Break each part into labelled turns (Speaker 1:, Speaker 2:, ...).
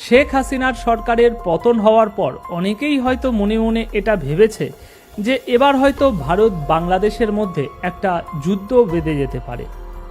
Speaker 1: শেখ হাসিনার সরকারের পতন হওয়ার পর অনেকেই হয়তো মনে মনে এটা ভেবেছে যে এবার হয়তো ভারত বাংলাদেশের মধ্যে একটা যুদ্ধ বেঁধে যেতে পারে।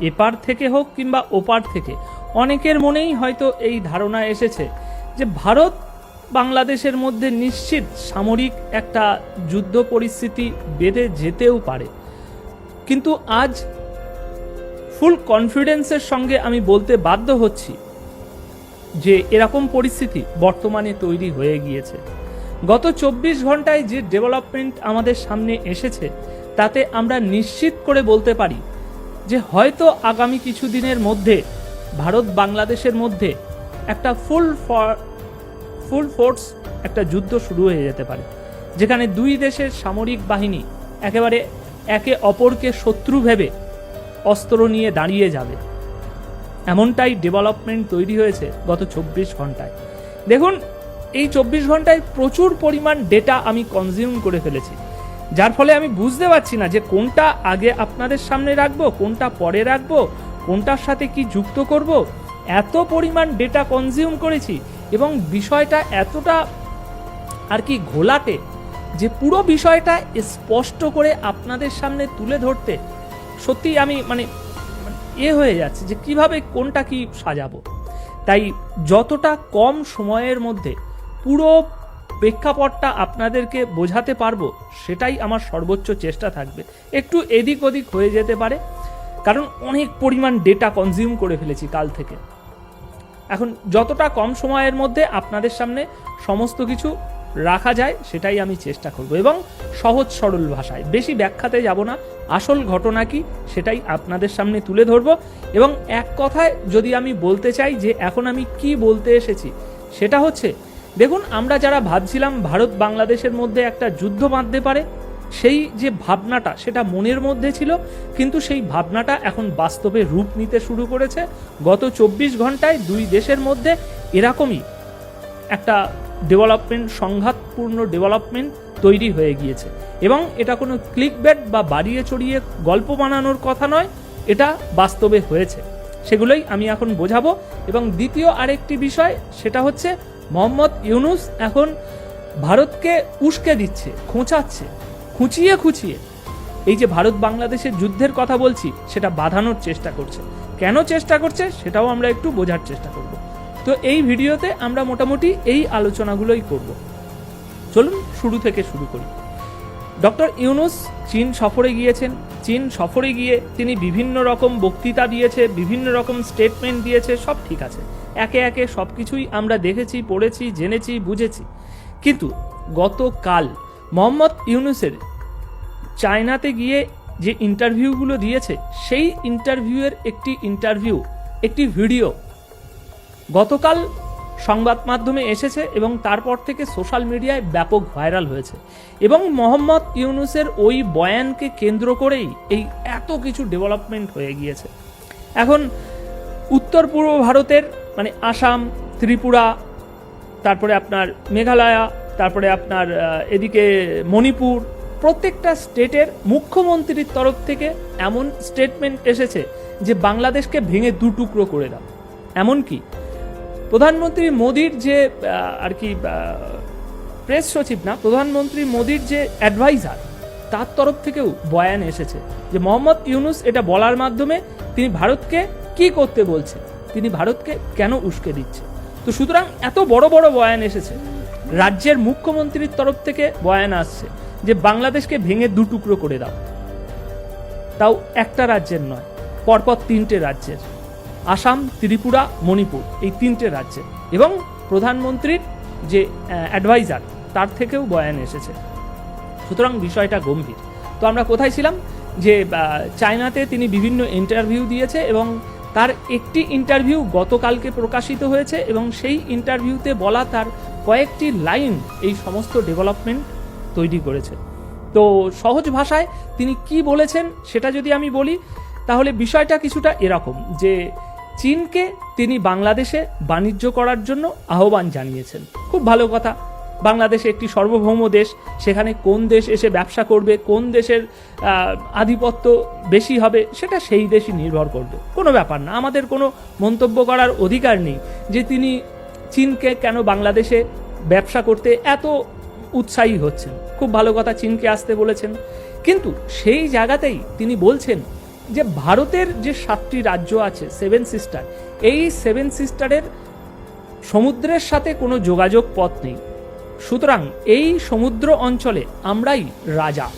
Speaker 1: এপার থেকে হোক কিংবা ওপার থেকে, অনেকের মনেই হয়তো এই ধারণা এসেছে যে ভারত বাংলাদেশের মধ্যে নিশ্চিত সামরিক একটা যুদ্ধ পরিস্থিতি বেঁধে যেতেও পারে। কিন্তু আজ ফুল কনফিডেন্সের সঙ্গে আমি বলতে বাধ্য হচ্ছি যে এরকম পরিস্থিতি বর্তমানে তৈরি হয়ে গিয়েছে। গত চব্বিশ ঘন্টায় যে ডেভেলপমেন্ট আমাদের সামনে এসেছে, তাতে আমরা নিশ্চিত করে বলতে পারি যে হয়তো আগামী কিছুদিনের মধ্যে ভারত বাংলাদেশের মধ্যে একটা ফুল ফুল ফোর্স একটা যুদ্ধ শুরু হয়ে যেতে পারে, যেখানে দুই দেশের সামরিক বাহিনী একেবারে একে অপরকে শত্রু ভেবে অস্ত্র নিয়ে দাঁড়িয়ে যাবে। এমনটাই ডেভেলপমেন্ট তৈরি হয়েছে গত চব্বিশ ঘন্টায়। দেখুন, এই চব্বিশ ঘন্টায় প্রচুর পরিমাণ ডেটা আমি কনজিউম করে ফেলেছি। যার ফলে আমি বুঝতে পারছি না যে কোনটা আগে আপনাদের সামনে রাখব, কোনটা পরে রাখব, কোনটার সাথে কি যুক্ত করব। এত পরিমাণ ডেটা কনজিউম করেছি এবং বিষয়টা এতটা আর কি ঘোলাটে যে পুরো বিষয়টা স্পষ্ট করে আপনাদের সামনে তুলে ধরতে সত্যি আমি মানে এ হয়ে যাচ্ছে যে কীভাবে কোনটা কি সাজাবো। তাই যতটা কম সময়ের মধ্যে পুরো প্রেক্ষাপটটা আপনাদেরকে বোঝাতে পারব, সেটাই আমার সর্বোচ্চ চেষ্টা থাকবে। একটু এদিক ওদিক হয়ে যেতে পারে, কারণ অনেক পরিমাণ ডেটা কনজিউম করে ফেলেছি কাল থেকে। এখন যতটা কম সময়ের মধ্যে আপনাদের সামনে সমস্ত কিছু রাখা যায়, সেটাই আমি চেষ্টা করব। এবং সহজ সরল ভাষায়, বেশি ব্যাখ্যাতে যাব না। আসল ঘটনা কি, সেটাই আপনাদের সামনে তুলে ধরব। এবং এক কথায় যদি আমি বলতে চাই যে এখন আমি কি বলতে এসেছি, সেটা হচ্ছে, দেখুন, আমরা যারা ভাবছিলাম ভারত বাংলাদেশের মধ্যে একটা যুদ্ধ বাঁধতে পারে, সেই যে ভাবনাটা, সেটা মনের মধ্যে ছিল, কিন্তু সেই ভাবনাটা এখন বাস্তবে রূপ নিতে শুরু করেছে। গত চব্বিশ ঘন্টায় দুই দেশের মধ্যে এরকমই একটা ডেভেলপমেন্ট সংঘাতপূর্ণ ডেভেলপমেন্ট তৈরি হয়ে গিয়েছে। এবং এটা কোনো ক্লিক ব্যাট বা বাড়িয়ে চড়িয়ে গল্প বানানোর কথা নয়, এটা বাস্তবে হয়েছে। সেগুলোই আমি এখন বোঝাবো। এবং দ্বিতীয় আরেকটি বিষয়, সেটা হচ্ছে মোহাম্মদ ইউনুস এখন ভারতকে উস্কে দিচ্ছে, খোঁচাচ্ছে, খুঁচিয়ে খুঁচিয়ে। এই যে ভারত বাংলাদেশের যুদ্ধের কথা বলছি, সেটা বাঁধানোর চেষ্টা করছে। কেন চেষ্টা করছে, সেটাও আমরা একটু বোঝার চেষ্টা করব। তো এই ভিডিওতে আমরা মোটামুটি এই আলোচনাগুলোই করব। চলুন শুরু থেকে শুরু করি। ডক্টর ইউনুস চীন সফরে গিয়েছেন। চীন সফরে গিয়ে তিনি বিভিন্ন রকম বক্তৃতা দিয়েছে, বিভিন্ন রকম স্টেটমেন্ট দিয়েছে, সব ঠিক আছে। একে একে সব কিছুই আমরা দেখেছি, পড়েছি, জেনেছি, বুঝেছি। কিন্তু গতকাল মোহাম্মদ ইউনুসের চায়নাতে গিয়ে যে ইন্টারভিউগুলো দিয়েছে, সেই ইন্টারভিউয়ের একটি ইন্টারভিউ একটি ভিডিও গতকাল সংবাদ মাধ্যমে এসেছে এবং তারপর থেকে সোশ্যাল মিডিয়ায় ব্যাপক ভাইরাল হয়েছে। এবং মোহাম্মদ ইউনুসের ওই বয়ানকে কেন্দ্র করেই এই এত কিছু ডেভেলপমেন্ট হয়ে গিয়েছে। এখন উত্তর পূর্ব ভারতের মানে আসাম, ত্রিপুরা, তারপরে আপনার মেঘালয়া, তারপরে আপনার এদিকে মণিপুর, প্রত্যেকটা স্টেটের মুখ্যমন্ত্রীর তরফ থেকে এমন স্টেটমেন্ট এসেছে যে বাংলাদেশকে ভেঙে দু টুকরো করে দাও। এমনকি প্রধানমন্ত্রী মোদির যে আর কি প্রেস সচিব না, প্রধানমন্ত্রী মোদির যে অ্যাডভাইজার তার তরফ থেকেও বয়ান এসেছে যে মোহাম্মদ ইউনুস এটা বলার মাধ্যমে তিনি ভারতকে কি করতে বলছে, তিনি ভারতকে কেন উস্কে দিচ্ছে। তো সুতরাং এত বড় বড় বয়ান এসেছে, রাজ্যের মুখ্যমন্ত্রীর তরফ থেকে বয়ান আসছে যে বাংলাদেশকে ভেঙে দু টুকরো করে দাও। তাও একটা রাজ্যের নয়, পরপর তিনটে রাজ্যের। আসাম, ত্রিপুরা, মণিপুর এই তিনটে রাজ্যে। এবং প্রধানমন্ত্রীর যে অ্যাডভাইজার তার থেকেও বয়ান এসেছে। সুতরাং বিষয়টা গম্ভীর। তো আমরা কোথায় ছিলাম? যে চায়নাতে তিনি বিভিন্ন ইন্টারভিউ দিয়েছে এবং তার একটি ইন্টারভিউ গতকালকে প্রকাশিত হয়েছে এবং সেই ইন্টারভিউতে বলা তার কয়েকটি লাইন এই সমস্ত ডেভেলপমেন্ট তৈরি করেছে। তো সহজ ভাষায় তিনি কি বলেছেন সেটা যদি আমি বলি, তাহলে বিষয়টা কিছুটা এরকম যে চীনকে তিনি বাংলাদেশে বাণিজ্য করার জন্য আহ্বান জানিয়েছেন। খুব ভালো কথা। বাংলাদেশ একটি সার্বভৌম দেশ। সেখানে কোন দেশ এসে ব্যবসা করবে, কোন দেশের আধিপত্য বেশি হবে, সেটা সেই দেশই নির্ভর করবে। কোনো ব্যাপার না। আমাদের কোনো মন্তব্য করার অধিকার নেই যে তিনি চীনকে কেন বাংলাদেশে ব্যবসা করতে এত উৎসাহী হচ্ছেন। খুব ভালো কথা চীনকে আসতে বলেছেন। কিন্তু সেই জায়গাতেই তিনি বলছেন যে ভারতের যে সাতটি রাজ্য আছে সেভেন সিস্টার এই সেভেন সিস্টারের সমুদ্রের সাথে কোনো যোগাযোগ পথ নেই। সুতরাং এই সমুদ্র অঞ্চলে আমরাই রাজা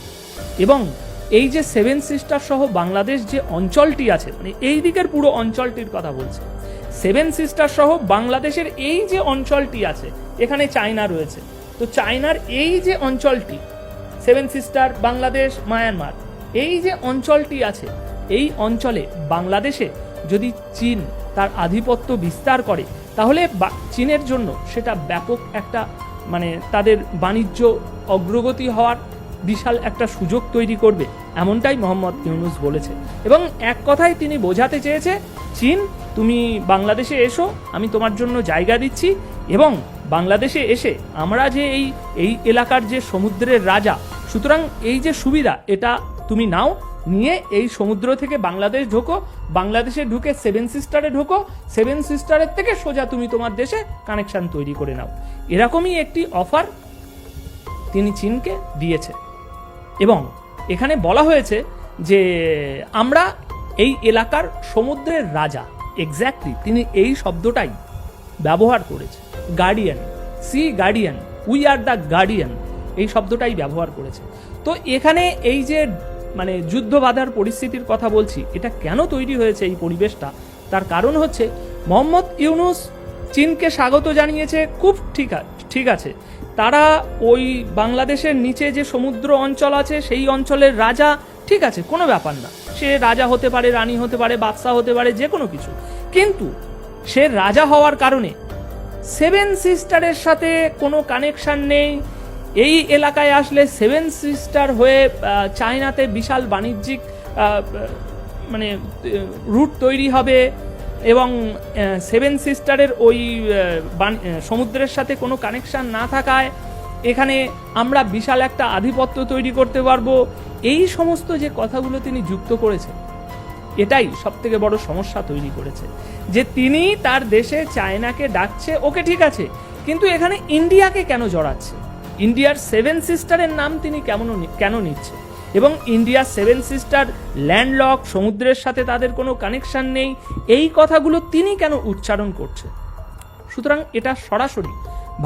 Speaker 1: এবং এই যে সেভেন সিস্টার সহ বাংলাদেশ যে অঞ্চলটি আছে মানে এই দিকের পুরো অঞ্চলটির কথা বলছে সেভেন সিস্টার সহ বাংলাদেশের এই যে অঞ্চলটি আছে, এখানে চায়না রয়েছে। তো চায়নার এই যে অঞ্চলটি সেভেন সিস্টার বাংলাদেশ, মায়ানমার, এই যে অঞ্চলটি আছে এই অঞ্চলে বাংলাদেশে যদি চীন তার আধিপত্য বিস্তার করে, তাহলে চীনের জন্য সেটা ব্যাপক একটা মানে তাদের বাণিজ্য অগ্রগতি হওয়ার বিশাল একটা সুযোগ তৈরি করবে, এমনটাই মোহাম্মদ ইউনুস বলেছে। এবং এক কথায় তিনি বোঝাতে চেয়েছে, চীন, তুমি বাংলাদেশে এসো, আমি তোমার জন্য জায়গা দিচ্ছি, এবং বাংলাদেশে এসে আমরা যে এই এই এলাকার যে সমুদ্রের রাজা, সুতরাং এই যে সুবিধা, এটা তুমি নাও নিয়ে এই সমুদ্র থেকে বাংলাদেশ ঢোকো, বাংলাদেশে ঢুকে সেভেন সিস্টারে ঢোকো সেভেন সিস্টারের থেকে সোজা তুমি তোমার দেশে কানেকশন তৈরি করে নাও। এরকমই একটি অফার তিনি চীনকে দিয়েছে। এবং এখানে বলা হয়েছে যে আমরা এই এলাকার সমুদ্রের রাজা এক্স্যাক্টলি তিনি এই শব্দটাই ব্যবহার করেছে। Guardian see Guardian we are the Guardian এই শব্দটাই ব্যবহার করেছে। তো এখানে এই যে মানে যুদ্ধ বাধার পরিস্থিতির কথা বলছি, এটা কেন তৈরি হয়েছে এই পরিবেশটা? তার কারণ হচ্ছে, মোহাম্মদ ইউনুস চীনকে স্বাগত জানিয়েছে, খুব ঠিক ঠিক আছে। তারা ওই বাংলাদেশের নিচে যে সমুদ্র অঞ্চল আছে, সেই অঞ্চলের রাজা, ঠিক আছে, কোনো ব্যাপার না। সে রাজা হতে পারে, রানী হতে পারে, বাদশাহ হতে পারে, যে কোনো কিছু। কিন্তু সে রাজা হওয়ার কারণে, সেভেন সিস্টারের সাথে কোনো কানেকশান নেই এই এলাকায় আসলে সেভেন সিস্টার হয়ে চায়নাতে বিশাল বাণিজ্যিক মানে রুট তৈরি হবে এবং সেভেন সিস্টারের ওই সমুদ্রের সাথে কোনো কানেকশন না থাকায় এখানে আমরা বিশাল একটা আধিপত্য তৈরি করতে পারব। এই সমস্ত যে কথাগুলো তিনি যুক্ত করেছেন, এটাই সব থেকে বড় সমস্যা তৈরি করেছে। যে তিনি তার দেশে চায়নাকে ডাকছে, ওকে ঠিক আছে, কিন্তু এখানে ইন্ডিয়াকে কেন জড়াচ্ছে? ইন্ডিয়ার সেভেন সিস্টারের নাম তিনি কেমন কেন নিচ্ছে? এবং ইন্ডিয়ার সেভেন সিস্টার ল্যান্ডলক, সমুদ্রের সাথে তাদের কোনো কানেকশন নেই, এই কথাগুলো তিনি কেন উচ্চারণ করছে সুতরাং এটা সরাসরি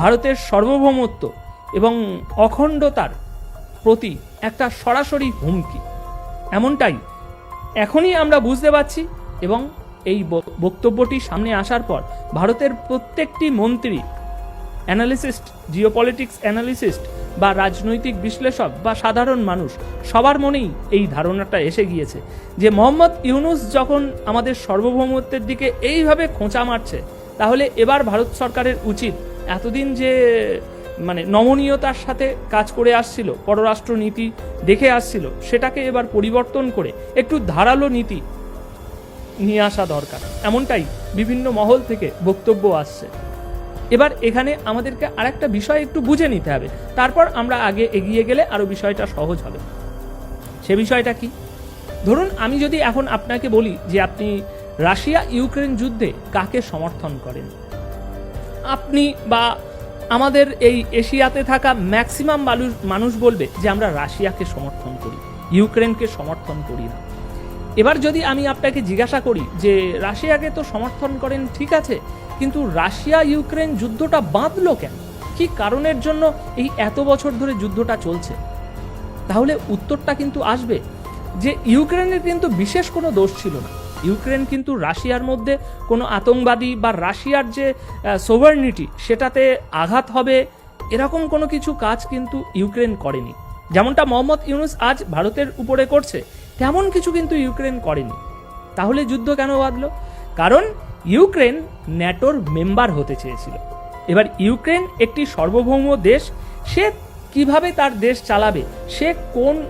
Speaker 1: ভারতের সার্বভৌমত্ব এবং অখণ্ডতার প্রতি একটা সরাসরি হুমকি। এমনটাই এখনই আমরা বুঝতে পারছি এবং এই বক্তব্যটি সামনে আসার পর ভারতের প্রত্যেকটি মন্ত্রী অ্যানালিসিস্ট, জিওপলিটিক্স অ্যানালিসিস্ট বা রাজনৈতিক বিশ্লেষক বা সাধারণ মানুষ, সবার মনেই এই ধারণাটা এসে গিয়েছে যে মোহাম্মদ ইউনুস যখন আমাদের সার্বভৌমত্বের দিকে এইভাবে খোঁচা মারছে, তাহলে এবার ভারত সরকারের উচিত এতদিন যে মানে নমনীয়তার সাথে কাজ করে আসছিল পররাষ্ট্র নীতি দেখে আসছিল, সেটাকে এবার পরিবর্তন করে একটু ধারালো নীতি নিয়ে আসা দরকার। এমনটাই বিভিন্ন মহল থেকে বক্তব্য আসছে। এবার এখানে আমাদেরকে আরেকটা বিষয় একটু বুঝে নিতে হবে। তারপর আমরা আগে এগিয়ে গেলে আরও বিষয়টা সহজ হবে। সে বিষয়টা কি? ধরুন আমি যদি এখন আপনাকে বলি যে আপনি রাশিয়া ইউক্রেন যুদ্ধে কাকে সমর্থন করেন? আপনি বা আমাদের এই এশিয়াতে থাকা ম্যাক্সিমাম মানুষ মানুষ বলবে যে আমরা রাশিয়াকে সমর্থন করি, ইউক্রেনকে সমর্থন করি না। এবার যদি আমি আপনাকে জিজ্ঞাসা করি যে রাশিয়াকে তো সমর্থন করেন, ঠিক আছে কিন্তু রাশিয়া ইউক্রেন যুদ্ধটা বাঁধলো কেন? কি কারণের জন্য এই এত বছর ধরে যুদ্ধটা চলছে? তাহলে উত্তরটা কিন্তু আসবে যে ইউক্রেনের কিন্তু বিশেষ কোনো দোষ ছিল না। ইউক্রেন কিন্তু রাশিয়ার মধ্যে কোনো আতঙ্কবাদী বা রাশিয়ার যে সোভার্নিটি সেটাতে আঘাত হবে এরকম কোনো কিছু কাজ কিন্তু ইউক্রেন করেনি। যেমনটা মোহাম্মদ ইউনুস আজ ভারতের উপরে করছে, তেমন কিছু কিন্তু ইউক্রেন করেনি। তাহলে যুদ্ধ কেন বাঁধলো? কারণ ইউক্রেন ন্যাটোর মেম্বার হতে চেয়েছিল। এবার ইউক্রেন একটি সার্বভৌম দেশ, সে কীভাবে তার দেশ চালাবে? সে কোন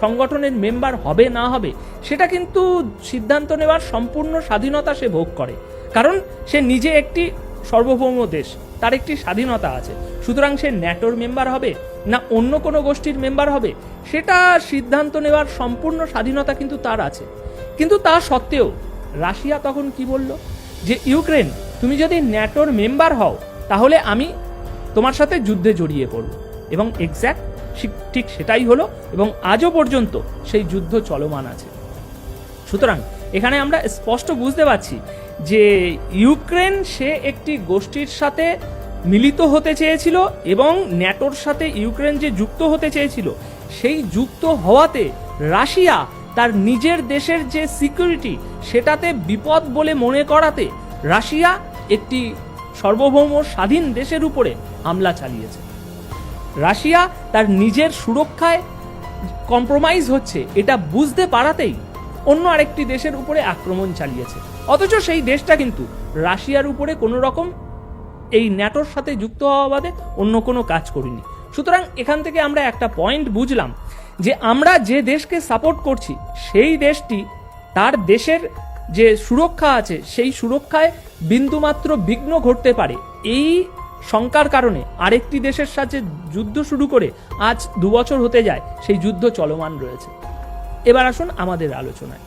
Speaker 1: সংগঠনের মেম্বার হবে, না হবে? সেটা কিন্তু সিদ্ধান্ত নেওয়ার সম্পূর্ণ স্বাধীনতা সে ভোগ করে। কারণ সে নিজে একটি সার্বভৌম দেশ, তার একটি স্বাধীনতা আছে। সুতরাং সে ন্যাটোর মেম্বার হবে, না অন্য কোনো গোষ্ঠীর মেম্বার হবে? সেটা সিদ্ধান্ত নেওয়ার সম্পূর্ণ স্বাধীনতা কিন্তু তার আছে। কিন্তু তা সত্ত্বেও রাশিয়া তখন কি বলল? যে, ইউক্রেন, তুমি যদি ন্যাটোর মেম্বার হও, তাহলে আমি তোমার সাথে যুদ্ধে জড়িয়ে পড়ব। এবং এক্স্যাক্ট ঠিক সেটাই হলো এবং আজও পর্যন্ত সেই যুদ্ধ চলমান আছে। সুতরাং এখানে আমরা স্পষ্ট বুঝতে পারছি যে, ইউক্রেন সে একটি গোষ্ঠীর সাথে মিলিত হতে চেয়েছিল এবং ন্যাটোর সাথে ইউক্রেন যে যুক্ত হতে চেয়েছিল, সেই যুক্ত হওয়াতে রাশিয়া তার নিজের দেশের যে সিকিউরিটি সেটাতে বিপদ বলে মনে করাতে রাশিয়া একটি সার্বভৌম স্বাধীন দেশের উপরে হামলা চালিয়েছে। রাশিয়া তার নিজের সুরক্ষায় কম্প্রোমাইজ হচ্ছে, এটা বুঝতে পারাতেই অন্য আরেকটি দেশের উপরে আক্রমণ চালিয়েছে। অথচ সেই দেশটা কিন্তু রাশিয়ার উপরে কোনো রকম এই ন্যাটোর সাথে যুক্ত হওয়া বাদে অন্য কোনো কাজ করিনি। সুতরাং এখান থেকে আমরা একটা পয়েন্ট বুঝলাম যে আমরা যে দেশকে সাপোর্ট করছি, সেই দেশটি তার দেশের যে সুরক্ষা আছে, সেই সুরক্ষায় বিন্দুমাত্র বিঘ্ন ঘটতে পারে। এই শঙ্কার কারণে আরেকটি দেশের সাথে যুদ্ধ শুরু করে আজ দু বছর হতে যায়, সেই যুদ্ধ চলমান রয়েছে। এবার আসুন আমাদের আলোচনায়।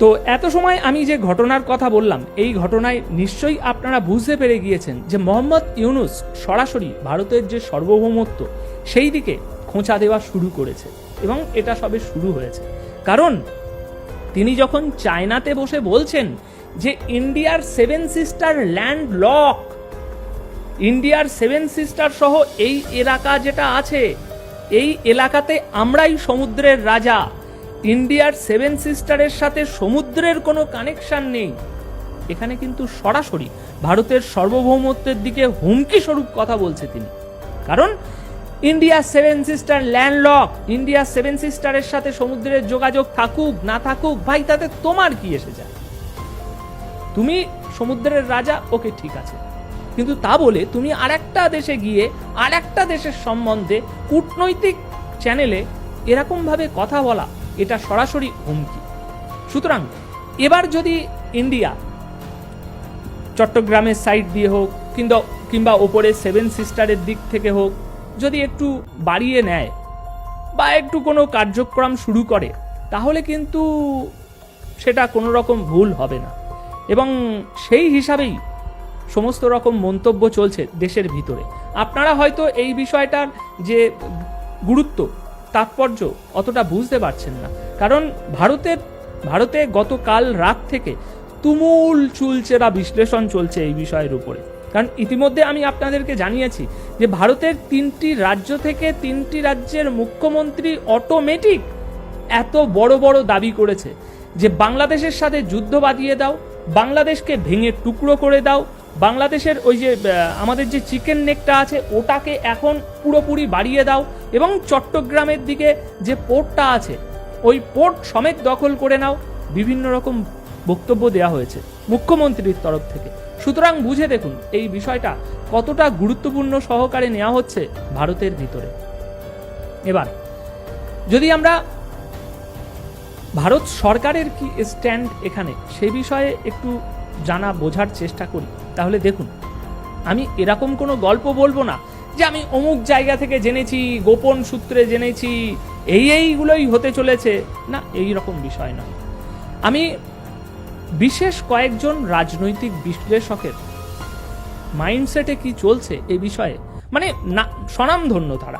Speaker 1: তো এত সময় আমি যে ঘটনার কথা বললাম, এই ঘটনায় নিশ্চয়ই আপনারা বুঝতে পেরে গিয়েছেন যে মোহাম্মদ ইউনুস সরাসরি ভারতের যে সার্বভৌমত্ব, সেই দিকে খোঁচা দেওয়া শুরু করেছে এবং এটা সবে শুরু হয়েছে। কারণ তিনি যখন চায়নাতে বসে বলছেন যে ইন্ডিয়ার সেভেন সিস্টার ল্যান্ড লক ইন্ডিয়ার সেভেন সিস্টার সহ এই এলাকা যেটা আছে, এই এলাকাতে আমরাই সমুদ্রের রাজা। ইন্ডিয়ার সেভেন সিস্টারের সাথে সমুদ্রের কোনো কানেকশন নেই। এখানে কিন্তু সরাসরি ভারতের সার্বভৌমত্বের দিকে হুমকি স্বরূপ কথা বলছে তিনি। কারণ India seven sister landlock, India seven সিস্টারের সাথে সমুদ্রের যোগাযোগ থাকুক, না থাকুক, ভাই, তাতে তোমার কি এসে যায় তুমি সমুদ্রের রাজা, ওকে ঠিক আছে। কিন্তু তা বলে তুমি আরেকটা দেশে গিয়ে, আরেকটা দেশের সম্বন্ধে কূটনৈতিক চ্যানেলে এরকমভাবে কথা বলা, এটা সরাসরি হুমকি। সুতরাং, এবার যদি ইন্ডিয়া চট্টগ্রামের সাইড দিয়ে হোক কিংবা কিংবা ওপরে সেভেন সিস্টারের দিক থেকে হোক যদি একটু বাড়িয়ে নেয় বা একটু কোনো কার্যক্রম শুরু করে, তাহলে কিন্তু সেটা কোনো রকম ভুল হবে না। এবং সেই হিসাবেই সমস্ত রকম মন্তব্য চলছে দেশের ভিতরে। আপনারা হয়তো এই বিষয়টার যে গুরুত্ব, তাৎপর্য অতটা বুঝতে পারছেন না। কারণ ভারতের, ভারতে গতকাল রাত থেকে তুমুল চুলচেরা বিশ্লেষণ চলছে এই বিষয়ের উপরে। কারণ ইতিমধ্যে আমি আপনাদেরকে জানিয়েছি যে ভারতের তিনটি রাজ্য থেকে তিনটি রাজ্যের মুখ্যমন্ত্রী অটোমেটিক এত বড় বড় দাবি করেছে যে বাংলাদেশের সাথে যুদ্ধ বাঁধিয়ে দাও, বাংলাদেশকে ভেঙে টুকরো করে দাও, বাংলাদেশের ওই যে আমাদের যে চিকেন নেকটা আছে, ওটাকে এখন পুরোপুরি বাড়িয়ে দাও এবং চট্টগ্রামের দিকে যে পোর্টটা আছে, ওই পোর্ট সমেত দখল করে নাও, বিভিন্ন রকম বক্তব্য দেওয়া হয়েছে মুখ্যমন্ত্রীর তরফ থেকে। সুতরাং বুঝে দেখুন, এই বিষয়টা কতটা গুরুত্বপূর্ণ সহকারে নেওয়া হচ্ছে ভারতের ভিতরে। এবার, যদি আমরা ভারত সরকারের কি স্ট্যান্ড এখানে, সে বিষয়ে একটু জানা বোঝার চেষ্টা করি, তাহলে দেখুন, আমি এরকম কোনো গল্প বলব না যে আমি অমুক জায়গা থেকে জেনেছি, গোপন সূত্রে জেনেছি, এই এইগুলোই হতে চলেছে। না, এই রকম বিষয় না আমি বিশেষ কয়েকজন রাজনৈতিক বিশ্লেষকের মাইন্ডসেটে কি চলছে এ বিষয়ে? মানে না, স্বনামধন্য তারা।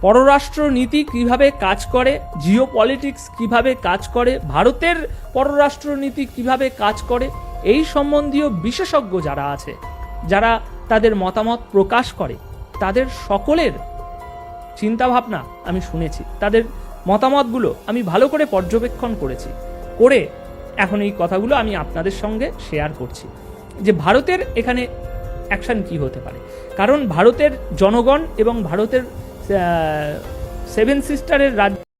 Speaker 1: পররাষ্ট্র নীতি কীভাবে কাজ করে জিও পলিটিক্স কীভাবে কাজ করে, ভারতের পররাষ্ট্র নীতি কীভাবে কাজ করে, এই সম্বন্ধীয় বিশেষজ্ঞ যারা আছে, যারা তাদের মতামত প্রকাশ করে, তাদের সকলের চিন্তাভাবনা আমি শুনেছি। তাদের মতামতগুলো আমি ভালো করে পর্যবেক্ষণ করেছি। করে এখন এই কথাগুলো আমি আপনাদের সঙ্গে শেয়ার করছি। যে ভারতের এখানে অ্যাকশান কি হতে পারে? কারণ ভারতের জনগণ এবং ভারতের সেভেন সিস্টারের রাজ্য